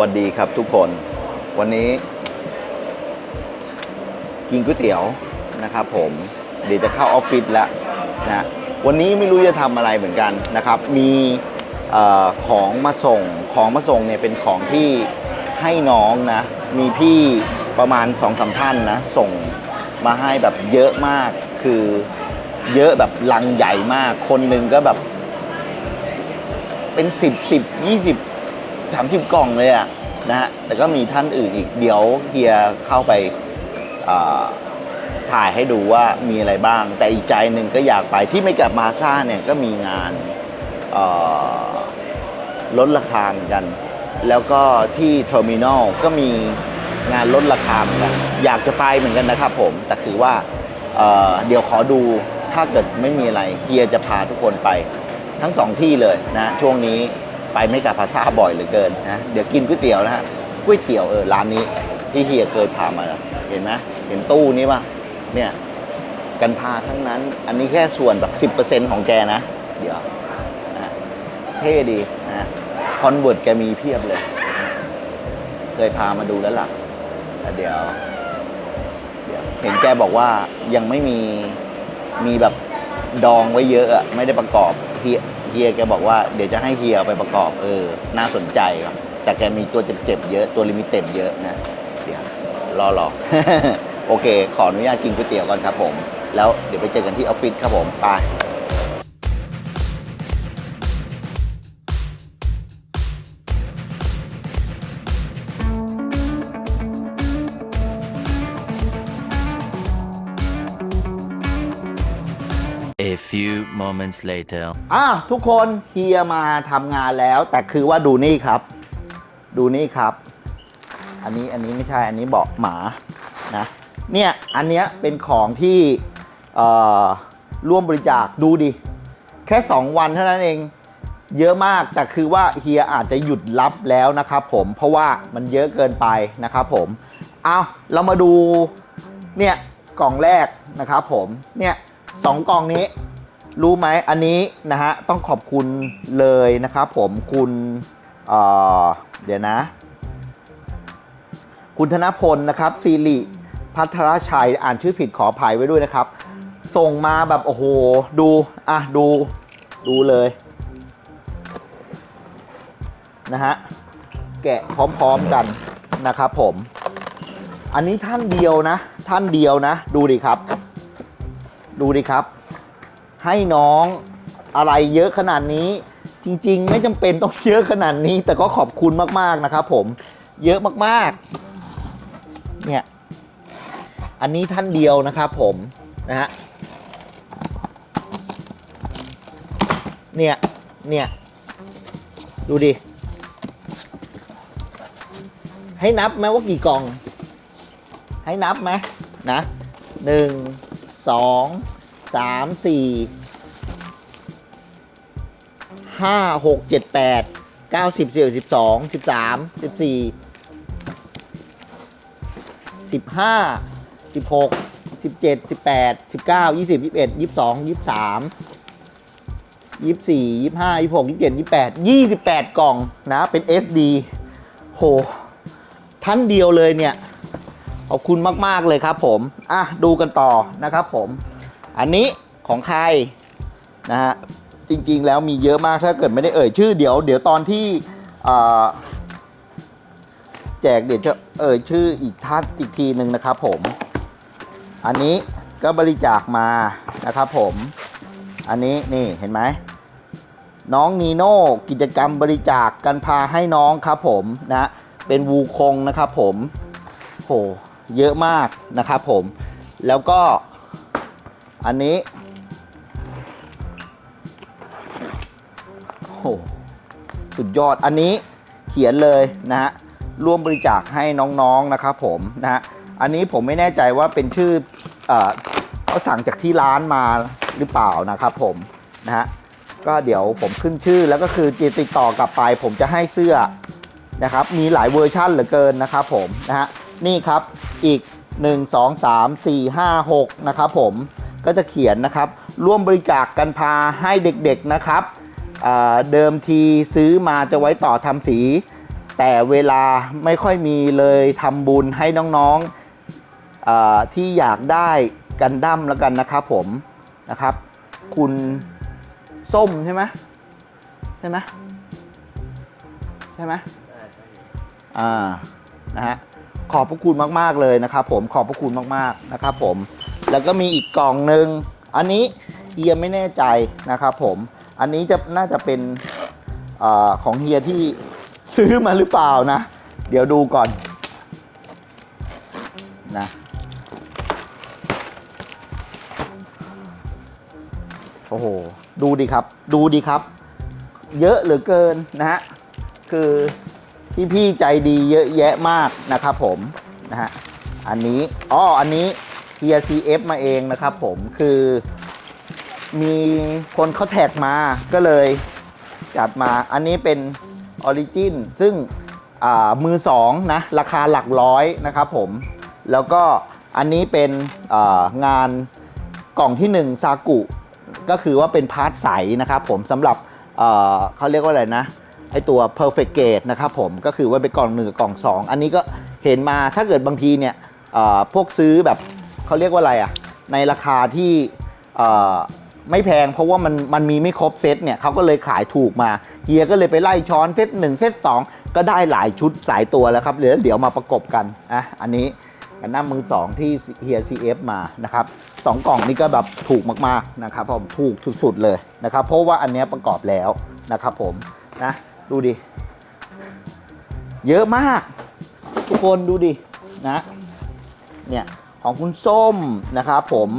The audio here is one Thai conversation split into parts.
วัสดีครับทุกคน วันนี้ กินก๋วยเตี๋ยวนะครับผม เดี๋ยวจะเข้าออฟฟิศแล้วนะวันนี้ไม่รู้จะทำอะไรเหมือนกันนะครับ มีออของมาส่งของมาส่งเนี่ยเป็นของที่ให้น้องนะ มีพี่ประมาณ2องสาท่านนะ ส่งมาให้แบบเยอะมากคือเยอะแบบลังใหญ่มาก คนหนึ่งก็แบบ เป็นสิบสิบยี่สิบ 10 10 20 30กล่องเลยอะนะฮะแต่ก็มีท่านอื่นอีกเดี๋ยวเฮียเข้าไปถ่ายให้ดูว่ามีอะไรบ้าง แต่อีกใจหนึ่งก็อยากไปที่ไม่กับมาซ่าเนี่ยก็มีงานลดราคาเหมือนกัน แล้วก็ที่เทอร์มินอลก็มีงานลดราคาเหมือนกันอยากจะไปเหมือนกันนะครับผม แต่คือว่าเเดี๋ยวขอดูถ้าเกิดไม่มีอะไรเฮียจะพาทุกคนไป ทั้งสองที่เลยนะช่วงนี้ ไปไม่กับภาษาบ่อยเหลือเกินนะเดี๋ยวกินก๋วยเตี๋ยวนะฮะก๋วยเตี๋ยวเออร้านนี้ที่เฮียเคยพามาเห็นไหมเห็นตู้นี้ป่ะเนี่ยกันพาทั้งนั้น อันนี้แค่ส่วนแบบ10%ของแกนะ เดี๋ยวนะเท่ดีนะคอนเวิร์ตแกมีเพียบเลย เคยพามาดูแล้วล่ะเดี๋ยวเดี๋ยว เห็นแกบอกว่ายังไม่มีมีแบบดองไว้เยอะอะไม่ได้ประกอบเฮีย เฮียแกบอกว่าเดี๋ยวจะให้เฮียเอาไปประกอบเออ น่าสนใจครับ แต่แกมีตัวเจ็บๆเยอะตัวลิมิเต็ดเยอะนะ เดี๋ยวรอรอโอเค ขออนุญาตกินก๋วยเตี๋ยวก่อนครับผม แล้วเดี๋ยวไปเจอกันที่ออฟฟิศครับผมไป few moments later. อะทุกคนเฮียมาทำงานแล้ว แต่คือว่าดูนี่ครับ ดูนี่ครับ อันนี้อันนี้ไม่ใช่ อันนี้เบาะหมานะเนี่ยอันเนี้ยเป็นของที่ร่วมบริจาคดูดิ แค่ 2 วันเท่านั้นเอง เยอะมากแต่คือว่าเฮียอาจจะหยุดรับแล้วนะครับผมเพราะว่ามันเยอะเกินไปนะครับผมเอาเรามาดูเนี่ยกล่องแรกนะครับผมเนี่ยสองกล่องนี้ รู้ไหมอันนี้นะฮะต้องขอบคุณเลยนะครับผมคุณเเดี๋ยวนะ คุณธนพลนะครับสิริพัทรชัยอ่านชื่อผิดขออภัยไว้ด้วยนะครับ ส่งมาแบบโอ้โหดูอะดูดูเลยนะฮะแกะพร้อมๆกันนะครับผม อันนี้ท่านเดียวนะ ท่านเดียวนะ ดูดิครับ ดูดิครับ ให้น้องอะไรเยอะขนาดนี้ จริงๆ ไม่จำเป็นต้องเยอะขนาดนี้ แต่ก็ขอบคุณมากๆนะครับผมเยอะมากๆ เนี่ย อันนี้ท่านเดียวนะครับผมนะฮะเนี่ย เนี่ย ดูดิ ให้นับไหมว่ากี่กล่อง ให้นับไหมนะหนึ่งสอง สามสี่ห้าหกเจ็ดแปดเก้าสิบสิบสิบสองสิบสามสิบสี่สิบห้าสิบหกสิบเจ็ดสิบแปดสิบเก้ายี่สิบยี่สิบเอ็ดยี่สิบสองยี่สิบสามยี่สิบสี่ยี่สิบห้ายี่สิบหกยี่สิบเจ็ดยี่สิบแปดยี่สิบแปดกล่องนะเป็น SD โหท่านเดียวเลยเนี่ย ขอบคุณมาก ๆ เลยครับผม อะ ดูกันต่อนะครับผม อันนี้ของใครนะฮะจริงๆแล้วมีเยอะมากถ้าเกิดไม่ได้เอ่ยชื่อเดี๋ยว เดี๋ยวตอนที่แจกเดี๋ยวจะเอ่ยชื่ออีกท่านอีกทีหนึ่งนะครับผม อันนี้ก็บริจาคมานะครับผม อันนี้นี่เห็นไหมน้องนีโน่กิจกรรมบริจาคกันพาให้น้องครับผมนะเป็นวูคงนะครับผมโหเยอะมากนะครับผม แล้วก็ อันนี้โหสุดยอดอันนี้เขียนเลยนะฮะร่วมบริจาคให้น้องๆนะครับผมนะฮะอันนี้ผมไม่แน่ใจว่าเป็นชื่อเออเขาสั่งจากที่ร้านมาหรือเปล่านะครับผมนะฮะก็เดี๋ยวผมขึ้นชื่อแล้วก็คือติดต่อกลับไป ผมจะให้เสื้อนะครับมีหลายเวอร์ชั่นเหลือเกินนะครับผมนะฮะนี่ครับอีก 1 2 3 4 5 6 นะครับผม ก็จะเขียนนะครับ ร่วมบริจาคกันพาให้เด็กๆนะครับเดิมทีซื้อมาจะไว้ต่อทำสี แต่เวลาไม่ค่อยมีเลยทำบุญให้น้องๆที่อยากได้กันดั้มแล้วกันนะครับผมนะครับ คุณส้มใช่ไหมใช่ไหมใช่ไหมอ่านะฮะขอบพระคุณมาก ๆ เลยนะครับผมขอบพระคุณมาก ๆ นะครับผม แล้วก็มีอีกกล่องหนึ่งอันนี้เฮียไม่แน่ใจนะครับผม อันนี้จะน่าจะเป็นอของเฮียที่ซื้อมาหรือเปล่านะ เดี๋ยวดูก่อนนะโอ้โห ดูดิครับ ดูดิครับ เยอะเหลือเกินนะฮะ คือพี่ๆใจดีเยอะแยะมากนะครับผมนะฮะ อันนี้ อ๋อ อันนี้ เฮีย CF มาเองนะครับผมคือมีคนเขาแท็กมาก็เลยจัดมาอันนี้เป็นออริจินซึ่งมือสองนะ ราคาหลักร้อยนะครับผม แล้วก็อันนี้เป็นงานกล่องที่ 1 ซากุ ก็คือว่าเป็นพาร์ทใสนะครับผมสำหรับเเขาเรียกว่าอะไรนะ ไอตัว perfect gate นะครับผมก็คือว่าเป็นกล่องหนึ่งกล่องสองอันนี้ก็เห็นมาถ้าเกิดบางทีเนี่ยพวกซื้อแบบ เขาเรียกว่าอะไรอะในราคาที่ไม่แพงเพราะว่ามันมันมีไม่ครบเซตเนี่ยเขาก็เลยขายถูกมาเฮียก็เลยไปไล่ช้อนเซตหนึ่งเซตสองก็ได้หลายชุดสายตัวแล้วครับเดี๋ยวเดี๋ยวมาประกบกันอะอันนี้กันหน้ามือสองที่เฮีย CF มานะครับสองกล่องนี้ก็แบบถูกมากๆนะครับผมถูกสุดๆเลยนะครับเพราะว่าอันนี้ประกอบแล้วนะครับผมนะดูดิ เยอะมาก ทุกคนดูดินะเนี่ย ของคุณส้มนะครับผม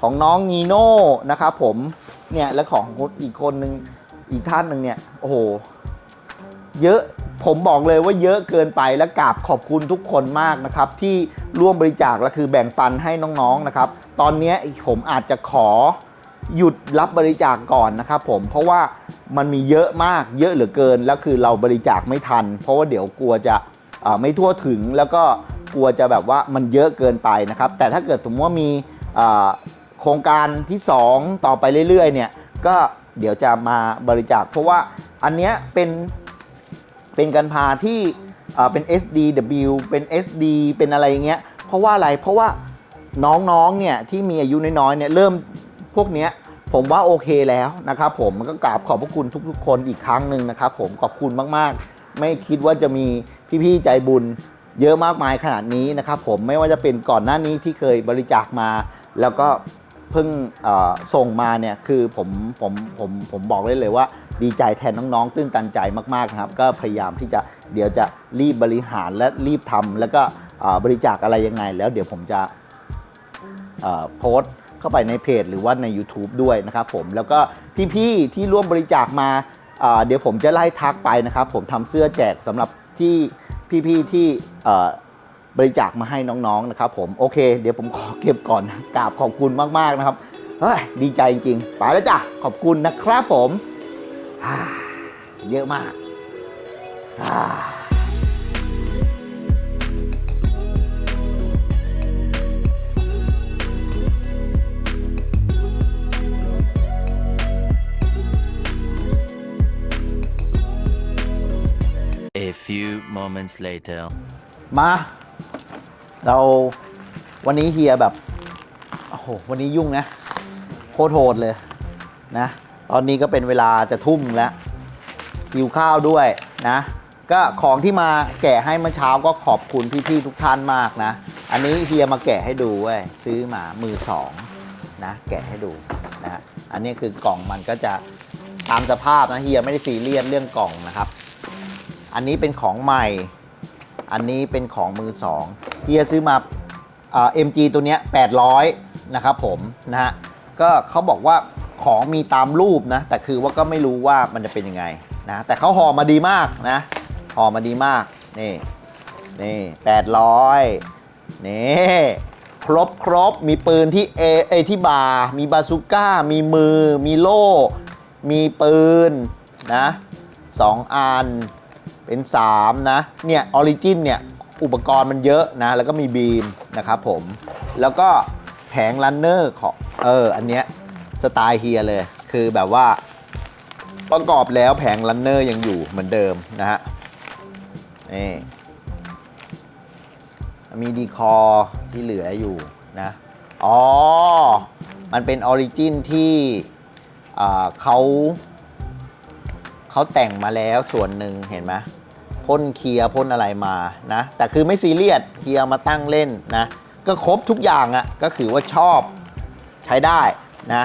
ของน้องนีโน่นะครับผมเนี่ยและของคนอีกคนหนึ่งอีกท่านหนึ่งเนี่ยโอ้โหเยอะผมบอกเลยว่าเยอะเกินไปและกราบขอบคุณทุกคนมากนะครับ ที่ร่วมบริจาคและคือแบ่งปันให้น้องๆนะครับ ตอนนี้ผมอาจจะขอหยุดรับบริจาคก่อนนะครับ ผมเพราะว่ามันมีเยอะมากเยอะเหลือเกินแล้วคือเราบริจาคไม่ทัน เพราะว่าเดี๋ยวกลัวจะไม่ทั่วถึงแล้วก็ กลัวจะแบบว่ามันเยอะเกินไปนะครับ แต่ถ้าเกิดสมมติว่ามีโครงการที่ 2 ต่อไปเรื่อยๆเนี่ยก็เดี๋ยวจะมาบริจาค เพราะว่าอันเนี้ยเป็นเป็นกันพาที่เป็น SDW เป็น SD เป็นอะไรเงี้ย เพราะว่าอะไร เพราะว่าน้องๆ เนี่ยที่มีอายุน้อยๆ เนี่ยเริ่มพวกเนี้ยผมว่าโอเคแล้วนะครับผมก็กราบขอบพระคุณทุกๆ คนอีกครั้งหนึ่งนะครับผมขอบคุณมากๆ ไม่คิดว่าจะมีพี่ๆ ใจบุญ เยอะมากมายขนาดนี้นะครับผมไม่ว่าจะเป็นก่อนหน้านี้ที่เคยบริจาคมา แล้วก็เพิ่งส่งมาเนี่ยคือผมผมผมผมบอกเลยเลยว่า ดีใจแทนน้องๆ ตื้นตันใจมากๆครับ ก็พยายามที่จะเดี๋ยวจะรีบบริหารและรีบทำแล้วก็บริจาคอะไรยังไง แล้วเดี๋ยวผมจะโพสต์เข้าไปในเพจหรือว่าใน YouTube ด้วยนะครับผมแล้วก็พี่ๆที่ร่วมบริจาคมาเอ่อเดี๋ยวผมจะไล่ทักไปนะครับ ผมทำเสื้อแจกสำหรับที่ พี่ๆที่บริจาคมาให้น้องๆนะครับผมโอเค เดี๋ยวผมขอเก็บก่อนนะกราบขอบคุณมากๆนะครับเฮ้ยดีใจจริงๆไปแล้วจ้ะขอบคุณนะครับผมเยอะมาก moments later. มา เราวันนี้เฮียแบบ โอ้โห วันนี้ยุ่งนะ โคตรโหดเลยนะ ตอนนี้ก็เป็นเวลาจะทุ่มแล้วหิวข้าวด้วยนะ ก็ของที่มาแกะให้เมื่อเช้าก็ขอบคุณพี่ๆทุกท่านมากนะ อันนี้เฮียมาแกะให้ดูเว้ยซื้อมามือสองนะแกะให้ดูนะฮะอันนี้คือกล่องมันก็จะตามสภาพนะเฮียไม่ได้ซีเรียสเรื่องกล่องนะครับ อันนี้เป็นของใหม่ อันนี้เป็นของมือสองเฮียซื้อมาเอ่อ MG ตัวเนี้ย800 นะครับผมนะฮะ ก็เขาบอกว่าของมีตามรูปนะ แต่คือว่าก็ไม่รู้ว่ามันจะเป็นยังไงนะ แต่เขาห่อมาดีมากนะ ห่อมาดีมาก นี่ นี่800นี่ ครบครบ มีปืนที่เอเอที่บาร์มีบาซูก้า มีมือ มีโล่ มีปืนนะสองอัน เป็น 3 นะ เนี่ยออริจินเนี่ย อุปกรณ์มันเยอะนะ แล้วก็มีบีมนะครับผม แล้วก็แผงรันเนอร์ของ เออ อันเนี้ยสไตล์เฮียเลย คือแบบว่าประกอบแล้วแผงรันเนอร์ยังอยู่เหมือนเดิมนะฮะ นี่มีดีคอร์ที่เหลืออยู่นะ อ๋อ มันเป็นออริจินที่เขาเขาแต่งมาแล้วส่วนหนึ่งเห็นไหม พ่นเคลียร์พ่นอะไรมานะ แต่คือไม่ซีเรียสเคลียร์มาตั้งเล่นนะ ก็ครบทุกอย่างอะ่ะก็คือว่าชอบใช้ได้นะ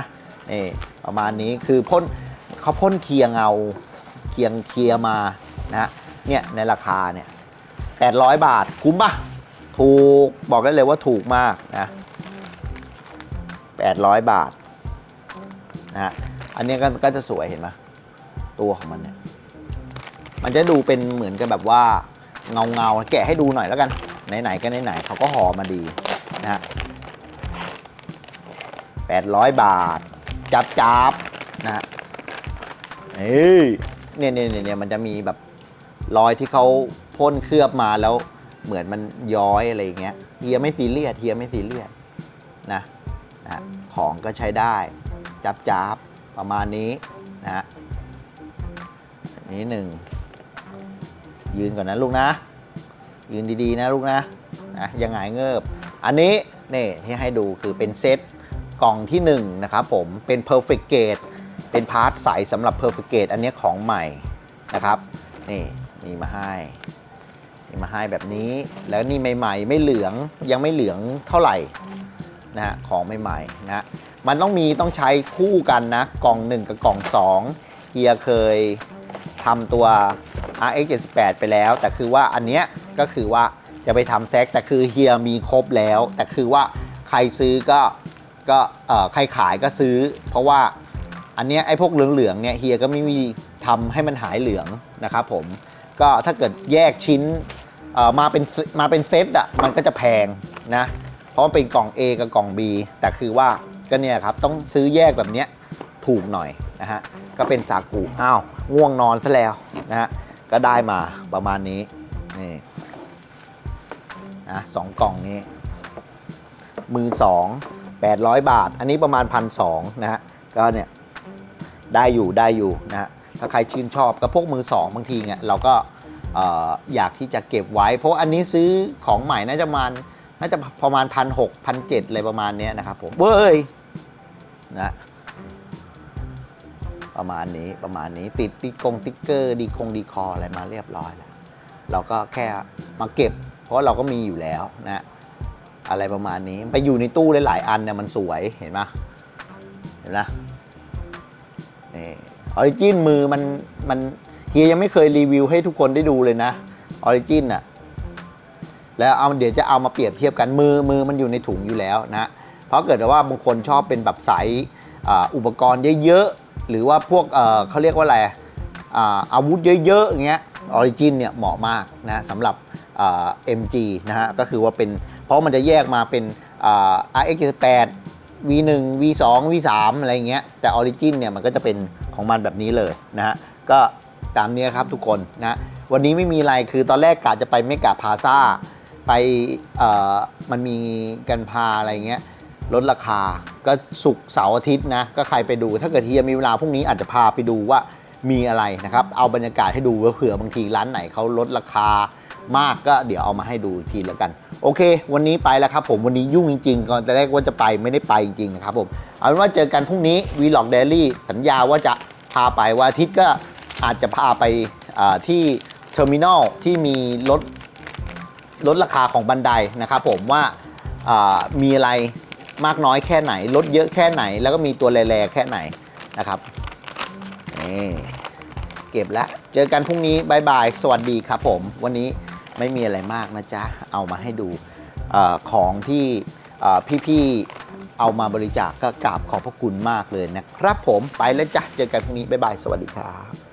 นี่ประมาณนี้คือพ่นเขาพ่นเคลียร์เงาเคลียร์เคลียร์มานะเนี่ยในราคาเนี่ย800 บาทคุ้มปะถูกบอกได้เลยว่าถูกมากนะ800 บาทนะอันนี้ก็ก็จะสวยเห็นไหมตัวของมันเนี่ย มันจะดูเป็นเหมือนกับแบบว่าเงาเงาแกะให้ดูหน่อยแล้วกัน ไหนๆก็ไหนๆเขาก็ห่อมาดีนะฮะ800บาท จับจับนะฮะเฮ้ยเนี่ยเนี่ยเนี่ยเนี่ยมันจะมีแบบรอยที่เขาพ่นเคลือบมาแล้วเหมือนมันย้อยอะไรเงี้ยเฮียไม่ซีเรียสเฮียไม่ซีเรียสนะนะของก็ใช้ได้ จับจับประมาณนี้นะฮะอันนี้หนึ่ง ยืนก่อนนะลูกนะ ยืนดีๆนะลูกนะนะยังไงเงิบ อันนี้นี่ที่ให้ดูคือเป็นเซตกล่องที่1นะครับผมเป็น perfect gate เป็นพาร์ทใสสำหรับ perfect gate อันนี้ของใหม่นะครับนี่มีมาให้มีมาให้แบบนี้ แล้วนี่ใหม่ๆ ไม่เหลืองยังไม่เหลืองเท่าไหร่นะฮะของใหม่ๆนะมันต้องมีต้องใช้คู่กันนะ กล่อง 1 กับกล่อง 2เฮียเคยทำตัว RX 78ไปแล้ว แต่คือว่าอันเนี้ยก็คือว่าจะไปทำแซกแต่คือเฮียมีครบแล้ว แต่คือว่าใครซื้อก็ก็เอ่อใครขายก็ซื้อ เพราะว่าอันเนี้ยไอ้พวกเหลืองๆเนี่ยเฮียก็ไม่มีทำให้มันหายเหลืองนะครับผมก็ถ้าเกิดแยกชิ้นเอ่อมาเป็นมาเป็นเซตอะมันก็จะแพงนะเพราะมันเป็นกล่อง A กับกล่อง B แต่คือว่าก็เนี่ยครับต้องซื้อแยกแบบเนี้ยถูกหน่อยนะฮะก็เป็นสากูอ้าวง่วงนอนซะแล้วนะฮะ ก็ได้มาประมาณนี้นี่นะสองกล่องนี้ มือสอง800บาท อันนี้ประมาณพันสองนะฮะก็เนี่ยได้อยู่ได้อยู่นะฮะถ้าใครชื่นชอบกับพวกมือสองบางทีเนี่ยเราก็ออยากที่จะเก็บไว้ เพราะอันนี้ซื้อของใหม่น่าจะมาน่าจะประมาณพันหกพันเจ็ดอะไรประมาณนี้นะครับผมเว้ยนะ ประมาณนี้ประมาณนี้ติดติ๊กกงติ๊กเกอร์ดีคงดีคออะไรมาเรียบร้อยแล้วเราก็แค่มาเก็บ เพราะเราก็มีอยู่แล้วนะอะไรประมาณนี้ไปอยู่ในตู้หลายๆอันเนี่ยมันสวยเห็นไหมเห็นไหมนี่ออริจินมือมันมันเฮียยังไม่เคยรีวิวให้ทุกคนได้ดูเลยนะออริจินอะแล้วเอาเดี๋ยวจะเอามาเปรียบเทียบกันมือมือมันอยู่ในถุงอยู่แล้วนะเพราะเกิดว่าบางคนชอบเป็นแบบใสอุปกรณ์เยอะ หรือว่าพวกเเขาเรียกว่าอะไรอาอาวุธเยอะๆอย่างเงี้ยออริจินเนี่ยเหมาะมากนะสำหรับอ่า MG นะฮะก็คือว่าเป็นเพราะมันจะแยกมาเป็นอ่า RX 78 V1 V2 V3 อะไรเงี้ยแต่ออริจินเนี่ยมันก็จะเป็นของมันแบบนี้เลยนะฮะก็ตามนี้ครับทุกคนนะวันนี้ไม่มีอะไรคือตอนแรกกะจะไปไม่กะพาซาไปมันมีกันพาอะไรเงี้ย ลดราคา ก็สุกเสาร์อาทิตย์นะ ก็ใครไปดู ถ้าเกิดเฮียมีเวลาพรุ่งนี้อาจจะพาไปดูว่ามีอะไรนะครับ เอาบรรยากาศให้ดูว่าเผื่อบางทีร้านไหนเขาลดราคามากก็เดี๋ยวเอามาให้ดูทีแล้วกัน โอเค วันนี้ไปแล้วครับผมวันนี้ยุ่งจริงๆก่อนแต่แรกว่าจะไปไม่ได้ไปจริงๆนะครับผมเอาเป็นว่าเจอกันพรุ่งนี้ Vlog Daily สัญญาว่าจะพาไปวันอาทิตย์ก็อาจจะพาไปที่เทอร์มินอลที่มีรถลดราคาของบันไดนะครับผมว่ามีอะไร มากน้อยแค่ไหน ลดเยอะแค่ไหน แล้วก็มีตัวแร่ๆแค่ไหนนะครับนี่เก็บแล้ว เจอกันพรุ่งนี้บายบาย สวัสดีครับผม วันนี้ไม่มีอะไรมากนะจ๊ะ เอามาให้ดูอของที่พี่ๆเอามาบริจาคกก็กราบขอบพระคุณมากเลยนะครับผมไปแล้วจ้ะ เจอกันพรุ่งนี้บายบาย สวัสดีครับ